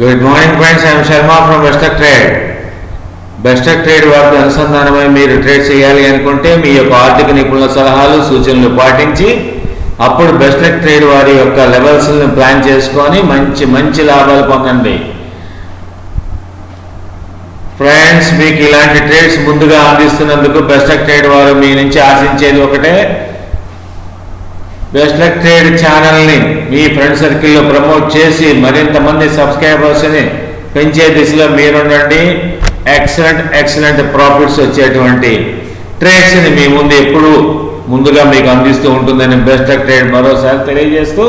Good morning friends I'm Sharma from Best Trade Best Trade వారితో అనుసంధానమై మీరు trade చేయాలి అనుకుంటే మీ యొక్క ఆర్థిక నిపుణుల సలహాలు సూచనలు పాటించి అప్పుడు బెస్టక్ ట్రేడ్ వారి యొక్క లెవెల్స్ని ప్లాన్ చేసుకొని మంచి మంచి లాభాలు పొందండి. ఫ్రెండ్స్ మీకు ఇలాంటి ట్రేడ్స్ ముందుగా అందిస్తున్నందుకు బెస్టక్ ట్రేడ్ వారు మీ నుంచి ఆశించేది ఒకటే. బెస్ట్ ట్రేడ్ ఛానల్ని మీ ఫ్రెండ్ సర్కిల్లో ప్రమోట్ చేసి మరింత మంది సబ్స్క్రైబర్స్ని పెంచే దిశలో మీరుండండి. ఎక్సలెంట్ ఎక్సలెంట్ ప్రాఫిట్స్ వచ్చేటువంటి ట్రేడ్స్ని మీ ముందు ఎప్పుడు ముందుగా మీకు అందిస్తూ ఉంటుందని బెస్ట్ ట్రేడ్ మరోసారి తెలియజేస్తూ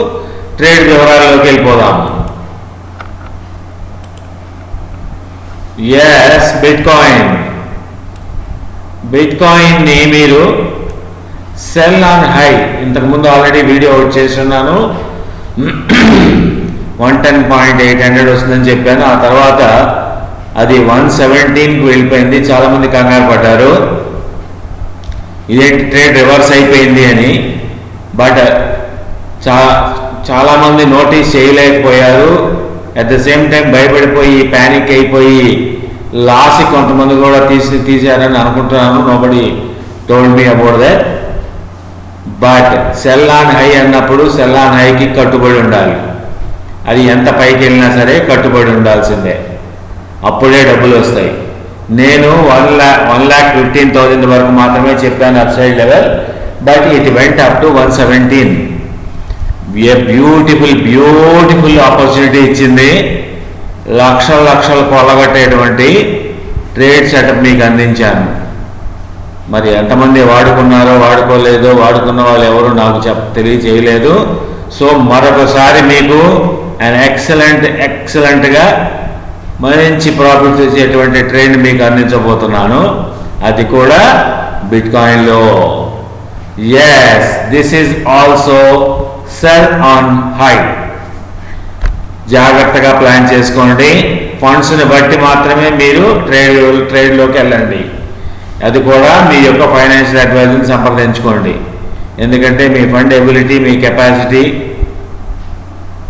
ట్రేడ్ వివరాల్లోకి వెళ్ళిపోదాం. ఎస్ బిట్ కాయిన్ బిట్ కాయిన్ని మీరు సెల్ ఆన్ హై ఇంతకుముందు ఆల్రెడీ వీడియో అవుట్ చేస్తున్నాను. One ten point eight hundred వస్తుందని చెప్పాను. ఆ తర్వాత అది వన్ సెవెంటీన్కి వెళ్ళిపోయింది. చాలామంది కంగారు పడ్డారు. ఇదేంటి ట్రేడ్ రివర్స్ అయిపోయింది అని. బట్ చా చాలామంది నోటీస్ చేయలేకపోయారు. అట్ ద సేమ్ టైం భయపడిపోయి ప్యానిక్ అయిపోయి లాస్ కొంతమంది కూడా తీసి తీశారని అనుకుంటున్నాను. Nobody told me about that but sell on high అన్నప్పుడు సెల్ ఆన్ హైకి కట్టుబడి ఉండాలి. అది ఎంత పైకి వెళ్ళినా సరే కట్టుబడి ఉండాల్సిందే. అప్పుడే డబ్బులు వస్తాయి. నేను one lakh one lakh fifteen thousand వరకు మాత్రమే చెప్పాను up side level but it went up to one seventeen a beautiful beautiful opportunity ఇచ్చింది. లక్షల లక్షలు కొలగట్టేటువంటి ట్రేడ్ సెటప్ మీకు అందించాను. మరి ఎంతమంది వాడుకున్నారో వాడుకోలేదో వాడుకున్న వాళ్ళు ఎవరు నాకు చెప్ తెలియజేయలేదు సో మరొకసారి మీకు అండ్ ఎక్సలెంట్ ఎక్సలెంట్గా మంచి ప్రాఫిట్ వచ్చేటువంటి ట్రైన్ మీకు అందించబోతున్నాను. అది కూడా బిట్కాయిన్లో yes this is also sell on high జాగ్రత్తగా ప్లాన్ చేసుకోండి. ఫండ్స్ని బట్టి మాత్రమే మీరు ట్రేడ్ ట్రేడ్లోకి వెళ్ళండి. అది కూడా మీ యొక్క ఫైనాన్షియల్ అడ్వైజర్ని సంప్రదించుకోండి. ఎందుకంటే మీ ఫండ్ ఎబిలిటీ మీ కెపాసిటీ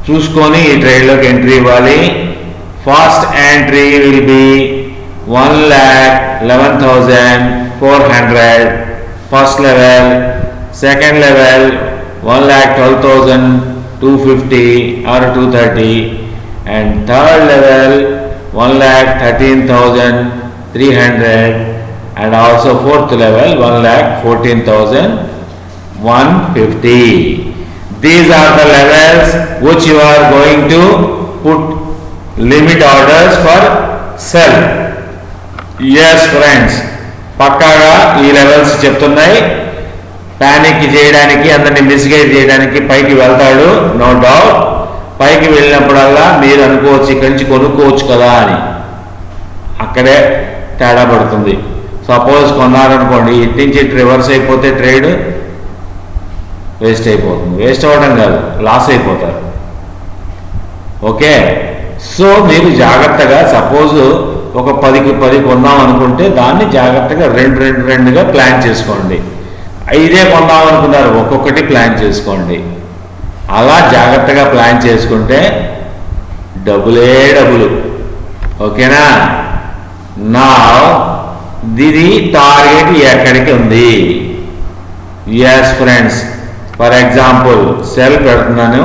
చూసుకొని ఈ ట్రైన్లోకి ఎంట్రీ ఇవ్వాలి. First entry will be one lakh eleven thousand four hundred first level second level one lakh twelve thousand two fifty or two thirty and third level one lakh thirteen thousand three hundred and also fourth level 1 lakh 14,150. These are the levels which you are going to put limit orders for sell. Yes friends, పక్కాగా ఈ levels చెప్తున్నాయి. Panic చేయడానికి అందరిని misguide చేయడానికి పైకి వెళ్తాడు no doubt పైకి వెళ్ళినప్పుడల్లా మీరు అనుకోవచ్చు ఇక్కడి నుంచి కొనుక్కోవచ్చు కదా అని. అక్కడే తేడా పడుతుంది. సపోజ్ కొన్నారనుకోండి ఇటు నుంచి ఇటు రివర్స్ అయిపోతే ట్రేడ్ వేస్ట్ అయిపోతుంది. వేస్ట్ అవ్వడం కాదు లాస్ అయిపోతారు. ఓకే? సో మీరు జాగ్రత్తగా సపోజ్ ఒక పదికి పది కొందాం అనుకుంటే దాన్ని జాగ్రత్తగా రెండు రెండు రెండుగా ప్లాన్ చేసుకోండి. ఐదే కొందాం అనుకున్నారు ఒక్కొక్కటి ప్లాన్ చేసుకోండి. అలా జాగ్రత్తగా ప్లాన్ చేసుకుంటే డబ్బులే డబ్బులు ఓకేనా? నా దీని టార్గెట్ ఎక్కడికి ఉంది? Yes friends for example sell పెడుతున్నాను.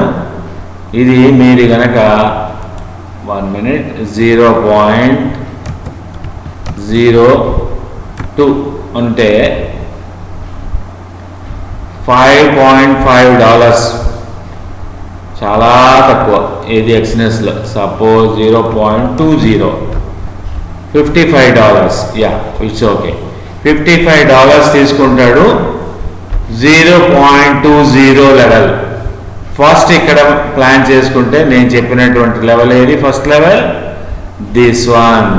ఇది మీరు కనుక one minute zero point zero two అంటే ఫైవ్ పాయింట్ ఫైవ్ డాలర్స్ చాలా తక్కువ. ఏది ఎక్స్నెస్లో suppose zero point two zero fifty five dollars. Yeah it's okay fifty five dollars తీసుకుంటాడు. Zero point two zero level. First ఇక్కడ ప్లాన్ చేసుకుంటే నేను చెప్పినటువంటి level ఏది? First level? This one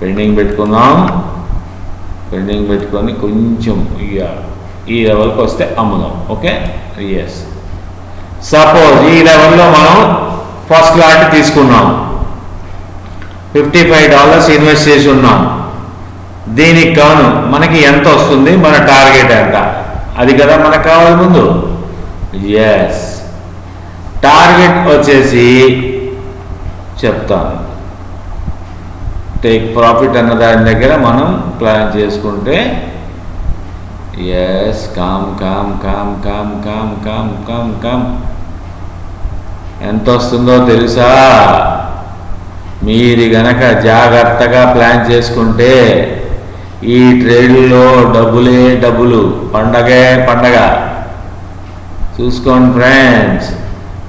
pending పెట్టుకుందాం. పెండింగ్ పెట్టుకొని కొంచెం ఇక ఈ లెవెల్కి వస్తే అమ్ముదాం. ఓకే ఎస్ సపోజ్ ఈ లెవెల్లో మనం ఫస్ట్ లాట్ తీసుకున్నాం. ఫిఫ్టీ ఫైవ్ డాలర్స్ ఇన్వెస్ట్ చేసి ఉన్నాం. దీనికి కాను మనకి ఎంత వస్తుంది? మన టార్గెట్ ఎంత? అది కదా మనకు కావాలి ముందు. ఎస్ టార్గెట్ వచ్చేసి చెప్తాను. టేక్ ప్రాఫిట్ అన్న దాని దగ్గర మనం ప్లాన్ చేసుకుంటే ఎస్ కామ్ కామ్ కామ్ కామ్ కామ్ కామ్ కామ్ కామ్ ఎంత వస్తుందో తెలుసా? మీరు గనక జాగ్రత్తగా ప్లాన్ చేసుకుంటే ఈ ట్రేడ్లో డబ్బులే డబ్బులు పండగే పండగ. చూసుకోండి friends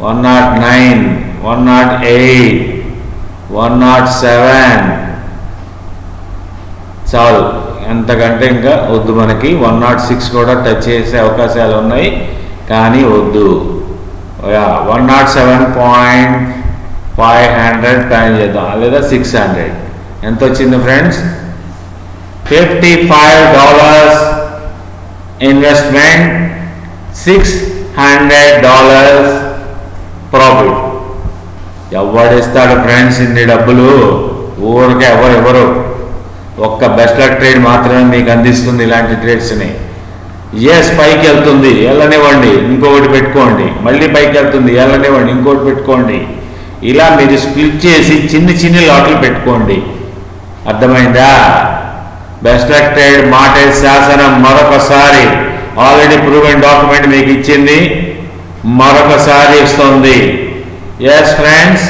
one nought nine one nought eight one nought seven. చాలు. ఎంతకంటే ఇంకా వద్దు మనకి. వన్ నాట్ సిక్స్ కూడా టచ్ చేసే అవకాశాలు ఉన్నాయి కానీ వద్దు. One nought seven point five hundred plan చేద్దాం. లేదా సిక్స్ హండ్రెడ్. ఎంత వచ్చింది friends? Fifty five dollars investment six hundred dollars profit ఎవడిస్తాడు friends ఇన్ని డబ్బులు? ఊరికే ఎవరు ఎవరు? ఒక్క బెస్ట్ లక్ ట్రేడ్ మాత్రమే మీకు అందిస్తుంది ఇలాంటి ట్రేడ్స్ని ఎస్ పైకి వెళ్తుంది. వెళ్ళనివ్వండి ఇంకొకటి పెట్టుకోండి. మళ్ళీ పైకి వెళ్తుంది. వెళ్ళనివ్వండి ఇంకోటి పెట్టుకోండి. ఇలా మీరు స్ప్లిట్ చేసి చిన్ని చిన్ని లాట్లు పెట్టుకోండి. అర్థమైందా? బెస్ట్ లక్ మాట శాసనం మరొకసారి ఆల్రెడీ ప్రూవెన్ డాక్యుమెంట్ మీకు ఇచ్చింది. మరొకసారి ఇస్తుంది. ఎస్ ఫ్రెండ్స్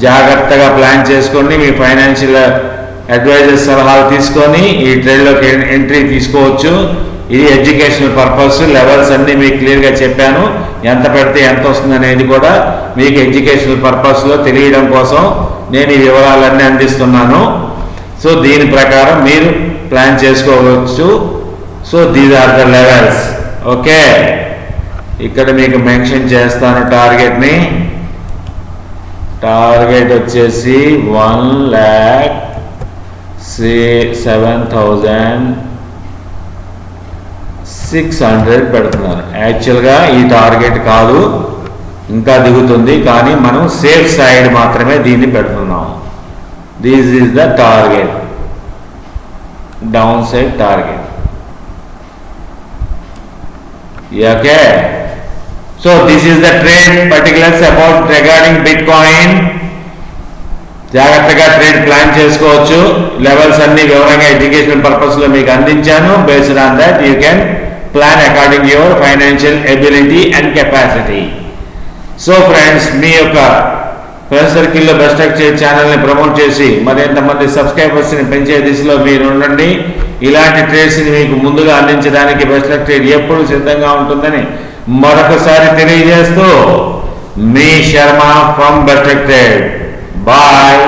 జాగ్రత్తగా ప్లాన్ చేసుకొని మీ ఫైనాన్షియల్ అడ్వైజర్ సలహాలు తీసుకొని ఈ ట్రేడ్లోకి ఎంట్రీ తీసుకోవచ్చు. ఇది ఎడ్యుకేషనల్ పర్పస్ లెవెల్స్ అన్ని మీకు క్లియర్గా చెప్పాను. ఎంత పెడితే ఎంత వస్తుంది అనేది కూడా మీకు ఎడ్యుకేషనల్ పర్పస్లో తెలియడం కోసం నేను ఈ వివరాలన్నీ అందిస్తున్నాను. సో దీని ప్రకారం మీరు ప్లాన్ చేసుకోవచ్చు. So these are the levels okay? ఇక్కడ మీకు మెన్షన్ చేస్తాను టార్గెట్ని. టార్గెట్ వచ్చేసి వన్ ల్యాక్ సి సెవెన్ థౌజండ్ సిక్స్ హండ్రెడ్ పెడుతున్నారు. యాక్చువల్గా ఈ టార్గెట్ కాదు. ఇంకా దిగుతుంది కానీ మనం సేఫ్ సైడ్ మాత్రమే దీన్ని పెడుతున్నాం. This is the target down side target okay so this is the trade particulars about regarding bit coin జాగ్రత్తగా ట్రేడ్ ప్లాన్ చేసుకోవచ్చు. లెవెల్స్ అన్ని వివరంగా ఎడ్యుకేషన్ పర్పస్లో మీకు అందించాను. Based on that you can plan according your financial ability and capacity so friends మీ యొక్క friend సర్కిల్లో best trade ఛానల్ని promote చేసి మరింతమంది సబ్స్క్రైబర్స్ని పెంచే దిశలో మీరు ఉండండి. ఇలాంటి ట్రేడ్స్ని మీకు ముందుగా అందించడానికి బెస్ట్ ట్రేడ్ ఎప్పుడు సిద్ధంగా ఉంటుందని మరొకసారి తెలియజేస్తూ మీ Sharma from Best Trade bye